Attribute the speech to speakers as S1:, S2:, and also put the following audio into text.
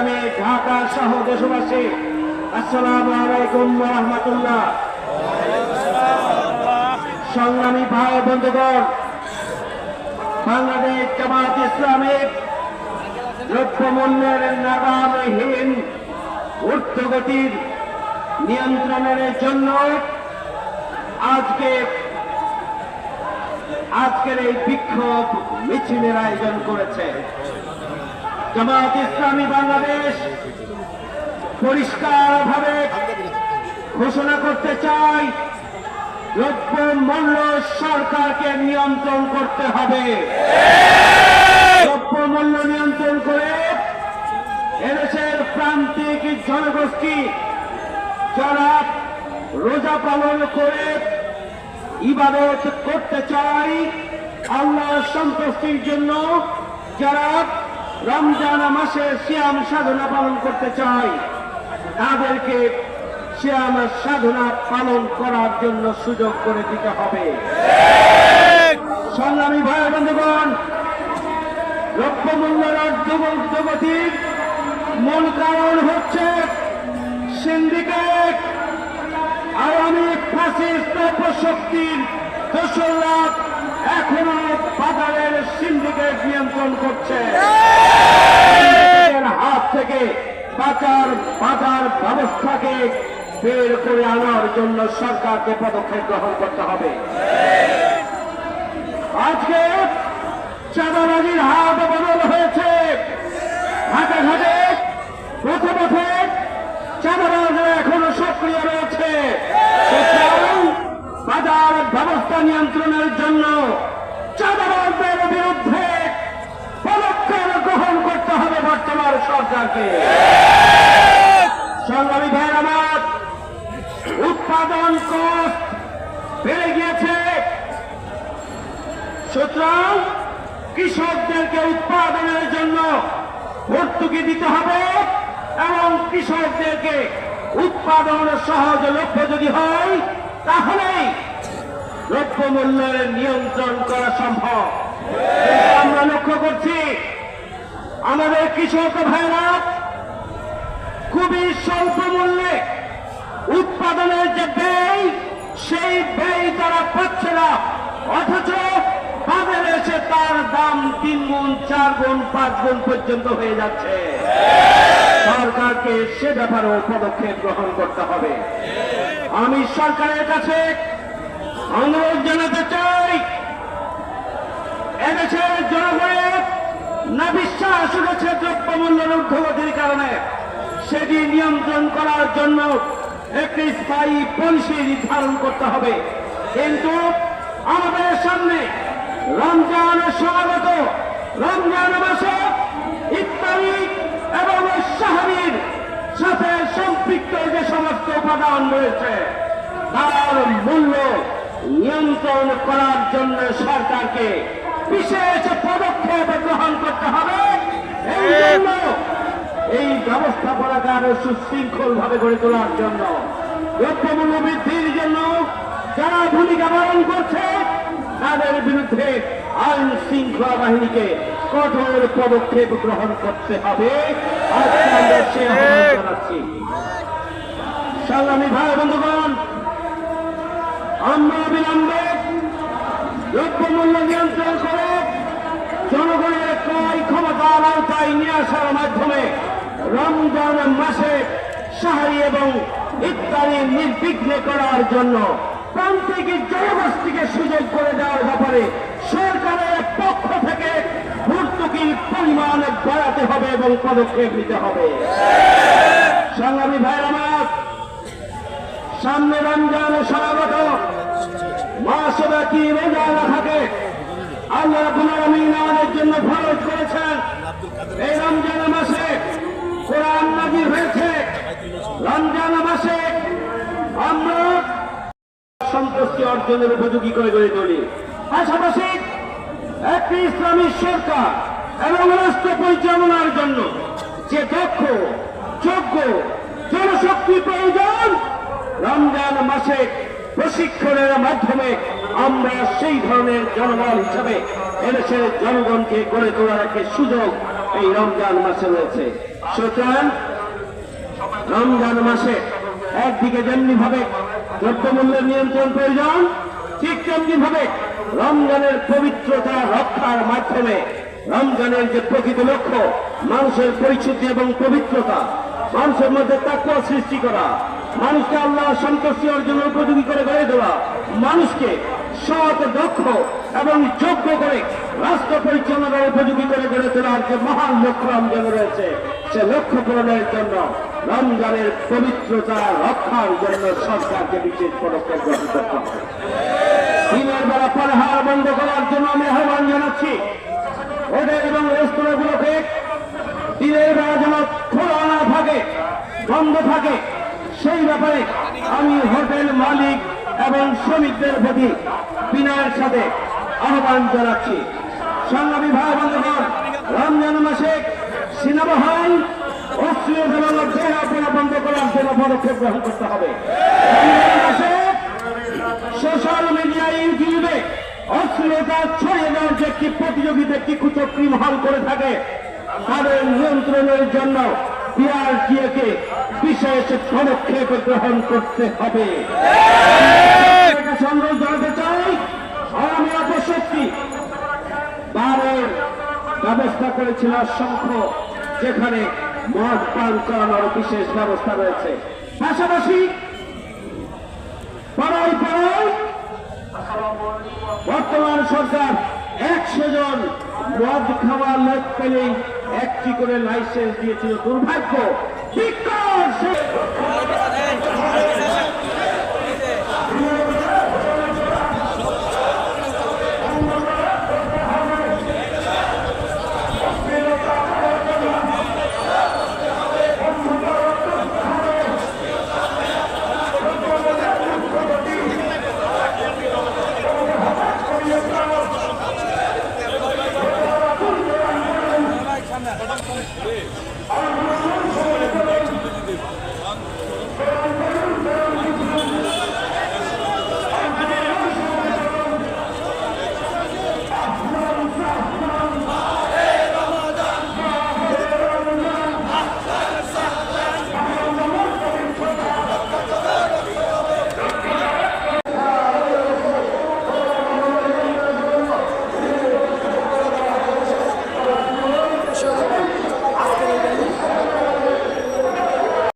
S1: সংগ্রামে ঢাকা সহ দেশবাসী, আসসালামু আলাইকুম রহমতুল্লাহ। সংগ্রামী ভাই বন্ধুগণ, বাংলাদেশ জামাত ইসলামিক দ্রব্যমূল্যের নাগামহীন ঊর্ধ্বগতির নিয়ন্ত্রণের জন্য আজকে আজকের এই বিক্ষোভ মিছিলের আয়োজন করেছে। জামাত ইসলামী বাংলাদেশ পরিষ্কারভাবে ঘোষণা করতে চাই দ্রব্য মূল্য সরকারকে নিয়ন্ত্রণ করতে হবে। দ্রব্য মূল্য নিয়ন্ত্রণ করে এদেশের প্রান্তিক জনগোষ্ঠী যারা রোজা পালন করে ইবাদত করতে চাই আল্লাহ সন্তুষ্টির জন্য যারা রমজান মাসে শ্যাম সাধনা পালন করতে চাই। তাদেরকে শ্যাম সাধনা পালন করার জন্য সুযোগ করে দিতে হবে। সংগ্রামী ভাই বন্ধুগণ দ্রব্যমূল্যের অর্ধগতির মূল কারণ হচ্ছে সিন্ডিকেট। আওয়ামী ফাসিস্ট শক্তির দোসররা এখনও বাজারের সিন্ডিকেট নিয়ন্ত্রণ করছে। হাত থেকে বাজার বাজার ব্যবস্থাকে বের করে আনার জন্য সরকারকে পদক্ষেপ গ্রহণ করতে হবে। আজকে চাঁদাবাজির হাত বদল হয়েছে। ঘাটে ঘাটে পথে পথে চাঁদাবাজরা এখনও সক্রিয় রয়েছে সুতরাং বাজার ব্যবস্থা নিয়ন্ত্রণের জন্য চাঁদাবাজদের বিরুদ্ধে পদক্ষেপ গ্রহণ করতে হবে বর্তমান সরকারকে। সংগ্রামী ভাইয়ের আমার, উৎপাদন কষ্ট বেড়ে গিয়েছে। সুতরাং কৃষকদেরকে উৎপাদনের জন্য ভর্তুকি দিতে হবে এবং কৃষকদেরকে উৎপাদন সহজ লক্ষ্য যদি হয়, তাহলেই দ্রব্যমূল্যের নিয়ন্ত্রণ করা সম্ভব। আমরা লক্ষ্য করছি, আমাদের কৃষক ভাইরা খুবই স্বল্প মূল্যে উৎপাদনের যে ব্যয়, সেই ব্যয় তারা পাচ্ছে না, অথচ বাজারে এসে তার দাম তিন গুণ, চার গুণ, পাঁচ গুণ পর্যন্ত হয়ে যাচ্ছে। সরকারকে সে ব্যাপারেও পদক্ষেপ গ্রহণ করতে হবে। আমি সরকারের কাছে অনুরোধ জানাতে চাই। এদেশের জনগণের না বিশ্বাস উঠেছে দ্রব্যমূল্যের ঊর্ধ্বগতির কারণে। সেটি নিয়ন্ত্রণ করার জন্য একটি স্থায়ী পলিসি নির্ধারণ করতে হবে। কিন্তু আমাদের সামনে রমজান সমাগত, রমজান মাসে ইত্যাদি এবং সাহারির সাথে সম্পৃক্ত যে সমস্ত উপাদান রয়েছে, তার মূল্য নিয়ন্ত্রণ করার জন্য সরকারকে বিশেষ পদক্ষেপ গ্রহণ করতে হবে। এই জন্য এই ব্যবস্থাপনাকে আরও সুশৃঙ্খল ভাবে গড়ে তোলার জন্য দ্রব্যমূল্য বৃদ্ধির জন্য যারা ভূমিকা পালন করছে তাদের বিরুদ্ধে আইন শৃঙ্খলা বাহিনীকে কঠোর পদক্ষেপ গ্রহণ করতে হবে। আজকে আমরা সে জানাচ্ছি। সংগ্রামী ভাই বন্ধুগণ আমরা বিলম্বে দ্রব্যমূল্য নিয়ন্ত্রণ করে জনগণের ক্রয় ক্ষমতার আওতায় নিয়ে আসার মাধ্যমে রমজান মাসে সাহারি এবং ইত্যাদি নির্বিঘ্নে করার জন্য প্রান্তিক জনগোষ্ঠীকে সুযোগ করে দেওয়ার ব্যাপারে সরকারের পক্ষ থেকে ভর্তুকির পরিমাণ বাড়াতে হবে এবং পদক্ষেপ নিতে হবে। সংগ্রামী ভাইয়ের আমার সামনে রমজান সমাগত কি রোজা রাখাকে আল্লাহ রাব্বুল আমাদের জন্য ফরজ করেছেন। এই রমজান মাসে কোরআন নাজির হয়েছে। রমজান মাসে আমরা সন্তুষ্টি অর্জনের উপযোগী করে গড়ে তুলি। পাশাপাশি একটি ইসলামী সরকার এবং রাষ্ট্র পরিচালনার জন্য যে দক্ষ, যোগ্য জনশক্তি প্রয়োজন রমজান মাসে প্রশিক্ষণের মাধ্যমে আমরা সেই ধরনের জনবল হিসাবে এদেশের জনগণকে গড়ে তোলার একটি সুযোগ এই রমজান মাসে রয়েছে। সুতরাং রমজান মাসে একদিকে যেমনি ভাবে দ্রব্যমূল্যের নিয়ন্ত্রণ প্রয়োজন, ঠিক তেমনি ভাবে রমজানের পবিত্রতা রক্ষার মাধ্যমে রমজানের যে প্রকৃত লক্ষ্য, মানুষের পরিচিতি এবং পবিত্রতা, মানুষের মধ্যে তাকুয়া সৃষ্টি করা মানুষকে আল্লাহ সন্তুষ্টি অর্জনের উপযোগী করে গড়ে দেওয়া মানুষকে সৎ, দক্ষ এবং যোগ্য করে রাষ্ট্র পরিচালনার উপযোগী করে গড়ে তোলার যে মহান লক্ষ্য রমজান রয়েছে, সে লক্ষ্য পূরণের জন্য রমজানের পবিত্রতা রক্ষার জন্য সরকারকে বিশেষ পদক্ষেপ গ্রহণ করতে হবে। দিনের বেলা পরহার বন্ধ করার জন্য আমি আহ্বান জানাচ্ছি। হোটেল এবং রেস্তোরাঁগুলোকে দিনের বেলা যেন খোলা না থাকে, বন্ধ থাকে। ব্যাপারে আমি হোটেল মালিক এবং শ্রমিকদের প্রতি বিনয়ের সাথে আহ্বান জানাচ্ছি। সংগ্রামী ভাই, বন্ধুগণ, রমজান মাসে সিনেমা হল অশ্লীল এবং দেহাপনা বন্ধ করার জন্য পদক্ষেপ গ্রহণ করতে হবে। সোশ্যাল মিডিয়া, ইউটিউবে অশ্লীলতা ছড়িয়ে দেওয়ার যে একটি প্রতিযোগিতা, একটি কুচক্রি মহল করে থাকে, তাদের নিয়ন্ত্রণের জন্য পিআরটিএকে বিশেষ পদক্ষেপ গ্রহণ করতে হবে। সংগ্রহ জানাতে চাই। আওয়ামী অপশক্তি। বারের ব্যবস্থা করেছিল অসংখ্য যেখানে মদ পান করানোর বিশেষ ব্যবস্থা রয়েছে। পাশাপাশি পাড়ায় পাড়ায় বর্তমান সরকার একশো জন মদ খাওয়ার লোক পেলেই একটি করে লাইসেন্স দিয়েছিল দুর্ভাগ্য। বিকাশ